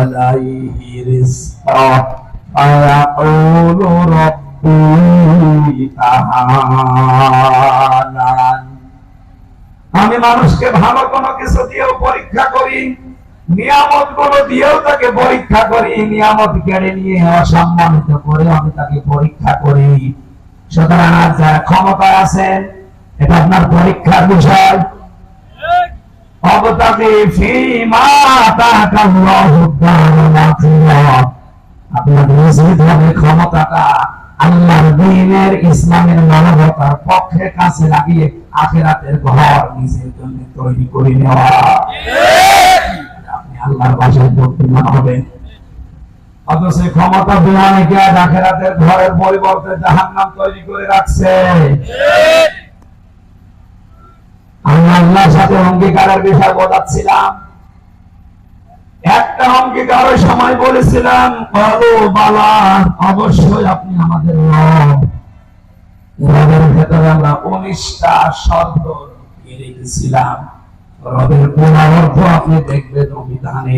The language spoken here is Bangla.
عليه رزقه فيقول ربي أهانن আমি মানুষকে ভালো কোনো কিছু দিয়েও পরীক্ষা করি নিয়ামত গুলো দিয়েও তাকে পরীক্ষা করি নিয়ামত কেড়ে নিয়ে অসম্মানিত করে আমি তাকে পরীক্ষা করি সুতরাং আজ যারা ক্ষমতায় আছেন এটা আপনার পরীক্ষার বিষয় ইসলামের মানবতার পক্ষে কাছে লাগিয়ে আখেরাতের ঘর নিজের জন্য তৈরি করে নেওয়া। আপনি আল্লাহর বাসায় হবেন ক্ষমতা ঘরের পরিবর্তে জাহান্নাম তৈরি করে রাখছে। সাথে অঙ্গীকারের বিষয় বোঝাচ্ছিলাম একটা অঙ্গীকার সময় বলেছিলাম বলো বালা, অবশ্যই আপনি আমাদের আমরা উনিশটা শব্দ রেখেছিলাম। রবের কোন আপনি দেখবেন অভিধানে।